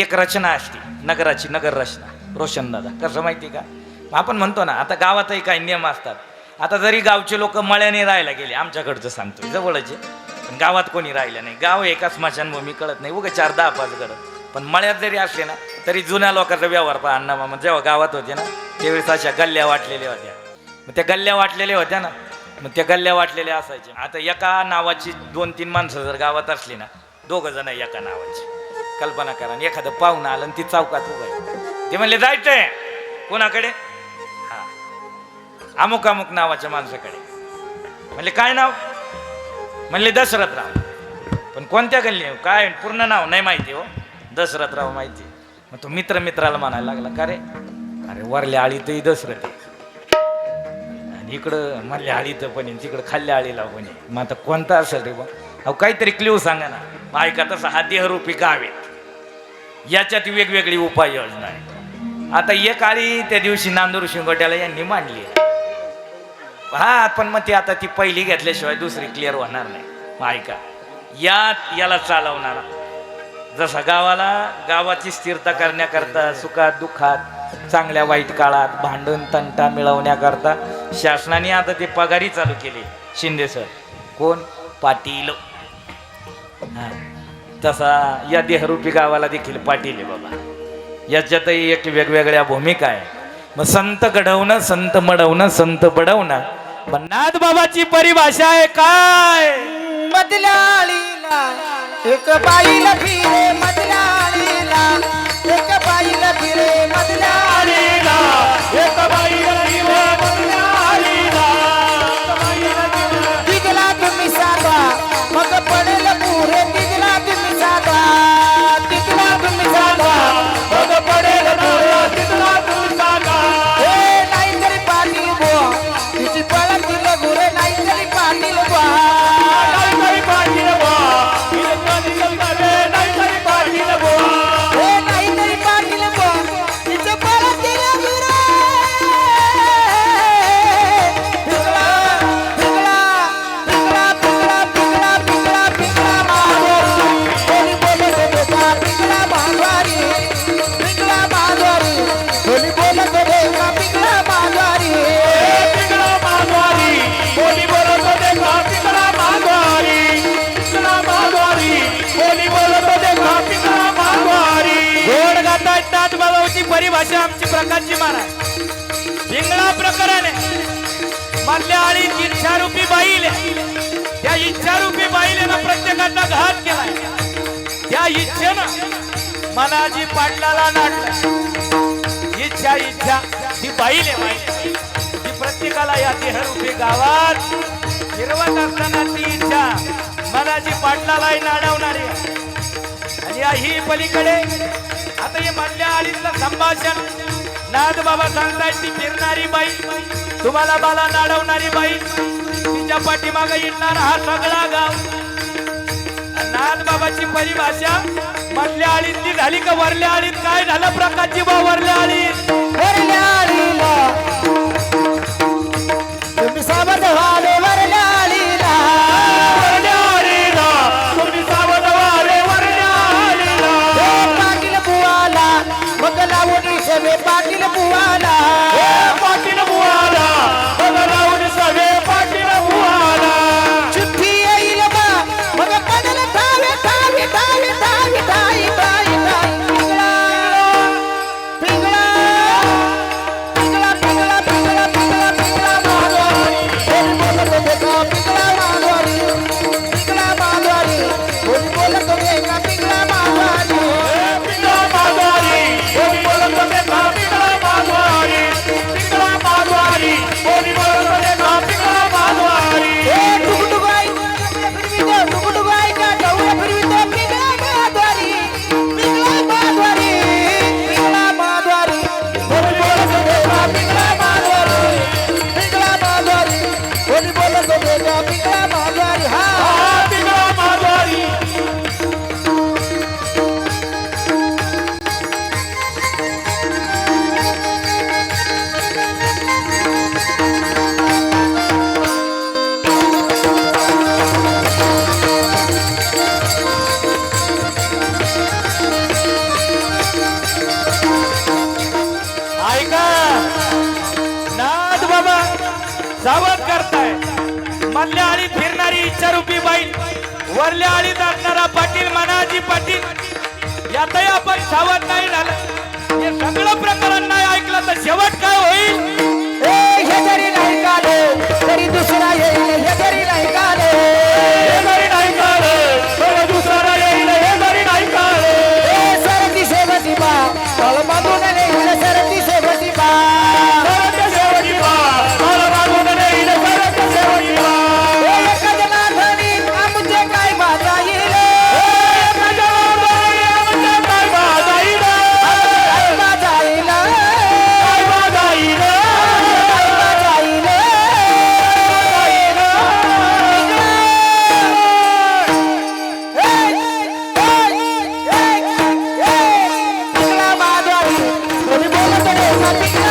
एक रचना असते नगराची नगर रचना. रोशन दादा कसं माहिती का? आपण म्हणतो ना आता गावातही काही नियम असतात. आता जरी गावचे लोक मळ्याने राहायला गेले आमच्याकडचं सांगतो जवळचे पण गावात कोणी राहिलं नाही. गाव एका स्मशानभूमी कळत नाही उगा चार दहा पाच गड पण मळ्यात जरी असले ना तरी जुन्या लोकांचा व्यवहार पहा अण्णा मामा जेव्हा गावात होते ना त्यावेळेस अशा गल्ल्या वाटलेल्या होत्या. मग त्या गल्ल्या वाटलेल्या होत्या ना मग त्या गल्ल्या वाटलेल्या असायच्या. आता एका नावाची दोन तीन माणसं जर गावात असली ना दोघं जण आहे एका नावाची. कल्पना करा आणि एखादं पाहुणं आलं आणि ती चौकात उभं ते म्हणले जायचंय. कोणाकडे? हा. अमुक अमुक नावाच्या माणसाकडे. म्हणले काय नाव? म्हणले दशरथराव. पण कोणत्या गल्ली काय पूर्ण नाव नाही माहिती हो. दशरथराव माहिती मग तो मित्र मित्राला म्हणायला लागला का रे? अरे वरल्या आळी दशरथ आहे. आणि इकडं मधल्या आळीत पण आहे, तिकडं खाल्ल्या आळीला पण आहे. मग आता कोणता असेल रे बा? अहो काहीतरी क्ल्यू सांगा ना. मग ऐका तसं हा देहरूपी गाव आहे. याच्यात वेगवेगळी उपाययोजना आहे आता एक आळी त्या दिवशी नांदूर शिंगोट्याला यांनी मांडली. आहे. हा पण मग ती आता ती पहिली घेतल्याशिवाय दुसरी क्लिअर होणार नाही. मग ऐका यात याला चालवणारा जसा गावाला गावाची स्थिरता करण्याकरता सुखात दुःखात चांगल्या वाईट काळात भांडण तंटा मिळवण्याकरता शासनाने आता ते पगारी चालू केली. शिंदे सर कोण? पाटील. हा. तसा या देहरूपी गावाला देखील पाटील आहे बाबा. याच्यातही एक वेगवेगळ्या भूमिका आहे. मग संत घडवणं संत मडवणं संत बडवणं. पण नाथ बाबाची परिभाषा आहे काय? मधल्या एक बाईला फिरे मधल्या एक बाईला फिरे मधल्या परिभाषा आमची प्रकारची महाराज. पिंगळा प्रकरण मधल्या आळी इच्छारूपी बाईल. त्या इच्छारूपी बाईलेनं प्रत्येकाचा घात केलाय. त्या इच्छेनं मनाजी पाटलाला नाटला. इच्छा इच्छा ती बाईल आहे. ती प्रत्येकाला या देहरूपी गावात फिरवत असताना ती इच्छा मनाजी पाटलालाही नाडवणारी आणि या ही पलीकडे आता हे मधल्या संभाषण. नाद बाबा सांगतायत ती फिरणारी बाई तुम्हाला बाला नाडवणारी बाई तिच्या पाठीमाग येणार हा सगळा गाव. नाद बाबाची परिभाषा मधल्या आळीतली झाली का वरल्या आळीत? काय झालं प्रकारची बा वरल्या आळीत? वरल्या आळीला वरल्या आळी फिरणारी इच्छारूपी बाई वरल्या आळीत असणारा पाटील मनाजी पाटील. यातही आपण सावत नाही झालं हे सगळं प्रकरण नाही ऐकलं तर शेवट काय होईल? Thank you.